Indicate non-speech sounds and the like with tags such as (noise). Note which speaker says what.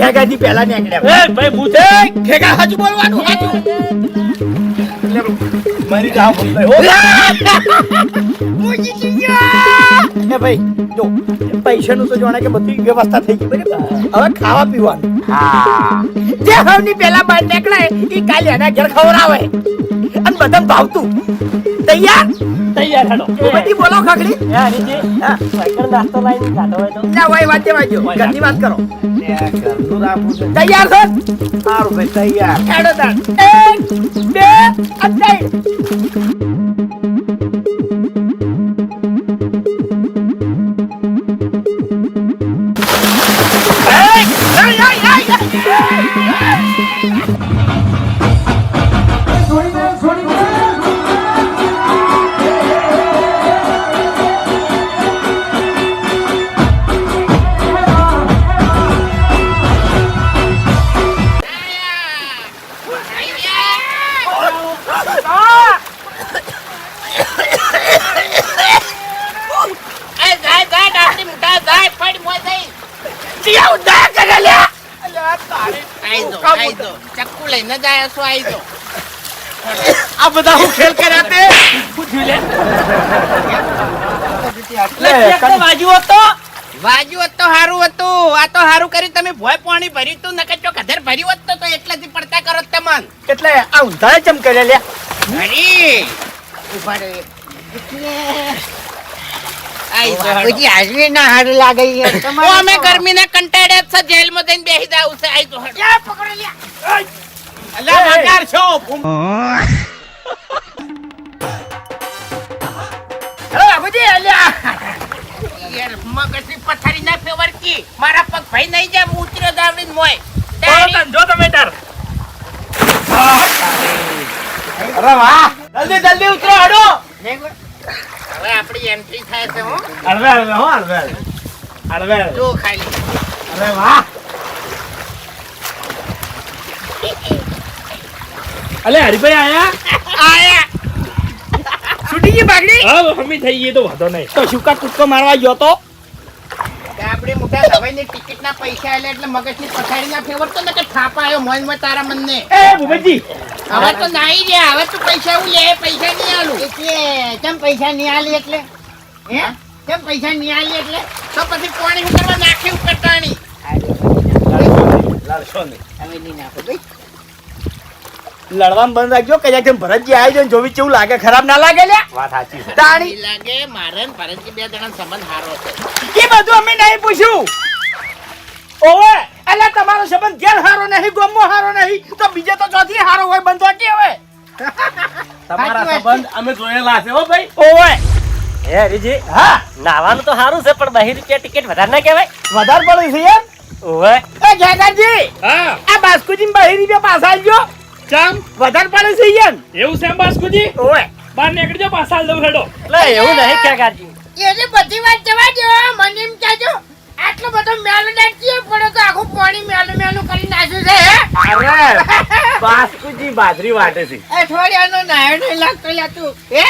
Speaker 1: ખેગાજી પહેલા નીકળ્યા
Speaker 2: એ ભાઈ ભૂતે!
Speaker 1: ખેગા હાજુ બોલવાનું હાજુ
Speaker 2: મારી
Speaker 1: એ ભાઈ જો પૈસાનું તો જાણે કે બધી વ્યવસ્થા થઈ ગઈ હવે ખાવા પીવાનું. જે હવની પેલા બહાર નીકળાય એ કાલે એના ઘેર ખવડાવે. અને બધા ભાવતું. તૈયાર?
Speaker 2: તૈયાર હેડો
Speaker 1: બધી બોલો ખગડી
Speaker 2: એ હરીજી
Speaker 1: હા
Speaker 2: સાયકલ નાસ્તો લાવીને ખાધો હોય તો
Speaker 1: ના ભાઈ વાત વાજો ઘરની વાત કરો. તૈયાર છો?
Speaker 3: સારું ભાઈ તૈયાર.
Speaker 1: હેડો તાણ એક બે અને ત્રણ
Speaker 4: એ આઈ દો ચક્કુ લઈને જાય છો આઈ
Speaker 1: આ બધા હું ખેલ કર્યા તે?
Speaker 2: લે. ચેક હતો
Speaker 4: વાજુ હોત તો હારું હતું. આ તો હારું કર્યું તમે ભોય પાણી ભર્યું તું નકર જો કધર ભર્યું હોત તો એટલેથી પડતા કરો તમન.
Speaker 1: એટલે આ ઊંધા ચમ કરે લે
Speaker 4: ભરી. ઊભા રહે. દો
Speaker 5: હાજરી ના હારું લાગે યાર (laughs) તમારે
Speaker 4: અમે
Speaker 5: તો-
Speaker 4: કંટાળ્યા છે જેલમાં જઈને બેસી જાવ છે આઈ દો પકડો લ્યા
Speaker 2: અલ્યા મગાર છો. (laughs)
Speaker 1: હેલો બાપુજી અલ્યા.
Speaker 4: યાર મગજની પથારી ના ફેવરકી મારા પગ ભાઈ નહીં જાય હું ઉતર્યો દાવડીને મોય.
Speaker 2: બોલો તમે તાર
Speaker 1: અરે વાહ. જલ્દી જલ્દી ઉતરો. હડો
Speaker 4: એન્ટ્રી થાય છે હો.
Speaker 2: હળવે હળવે હો હળવે હળવે હળવે.
Speaker 4: જો ખાલી.
Speaker 1: અરે વાહ.
Speaker 2: અલે હરિભાઈ આયા?
Speaker 4: આયા.
Speaker 1: છૂટી ગઈ બાગડી
Speaker 2: હા મમ્મી થઈ ગઈ તો વાંધો નહીં.
Speaker 1: તો શુકા કૂદકો મારવા ગયો તો?
Speaker 4: આપણે મોટા ટિકિટ ટિકિટના પૈસા આલે એટલે મગજની પથારીના ફેવર તો નકર થાપા આવ્યો મોજ તારા મનને.
Speaker 2: એ ભૂપતજી
Speaker 4: હવે તો નાઈ રહ્યા. હવે તો પૈસા હું લે પૈસા નહીં આલું.
Speaker 5: એટલે કેમ પૈસા નહીં આલી એટલે? હે? કેમ પૈસા નહીં આલી એટલે?
Speaker 4: તો પછી પાણી હું કરવા નાખી હું ટાણી.
Speaker 2: લાલશો નહીં.
Speaker 5: હવે નહીં નાખો ભાઈ.
Speaker 1: લડવાનું બંધ રાખજો એમ ભરતજી આવી જાય જોવી કેવું લાગે ખરાબ ના લાગે લે
Speaker 2: વાત સાચી છે.
Speaker 1: તાણી.
Speaker 4: લાગે મારે ને ભરતજી બે જણા સંબંધ હારો છે.
Speaker 1: એ બધું અમે નહીં પૂછ્યું. ઓવે એટલે તમારો સંબંધ ઘેર હારો નહીં ગોમો નહીં તો બીજે તો ચોથી હારો હોય બંધો કે હવે. (laughs)
Speaker 2: તમારા સંબંધ અમે જોયેલા છે હો ભાઈ.
Speaker 1: ઓય
Speaker 6: હે હરીજી
Speaker 1: હા.
Speaker 6: નાવાનું તો સારું છે પણ બહી રૂપિયા ટિકિટ વધારે ના કહેવાય.
Speaker 1: વધારે પડે છે યાર
Speaker 6: ઓય
Speaker 1: એ જયકાજી
Speaker 2: હા.
Speaker 1: આ બાસ્કુજી બહી રૂપિયા પાછા આવજો
Speaker 2: ચમ?
Speaker 1: વધારે પડે છે યાર
Speaker 2: એવું છે બાસ્કુજી?
Speaker 1: ઓય
Speaker 2: બહાર નીકળજો પાછા દઉં હેડો.
Speaker 6: એટલે એવું નહીં ક્યાંકાજી
Speaker 4: એટલે બધી વાત જવા દો મને એમ કહેજો. આટલો બધો મેલો નાખીએ પડે તો આખું પાણી મેલું મેલું કરી નાખ્યું છે હે?
Speaker 2: અરે બાસ્કુજી બાજરી વાટે છે.
Speaker 5: અઠવાડિયાનો નાયો નહીં લાગતો તું. હે?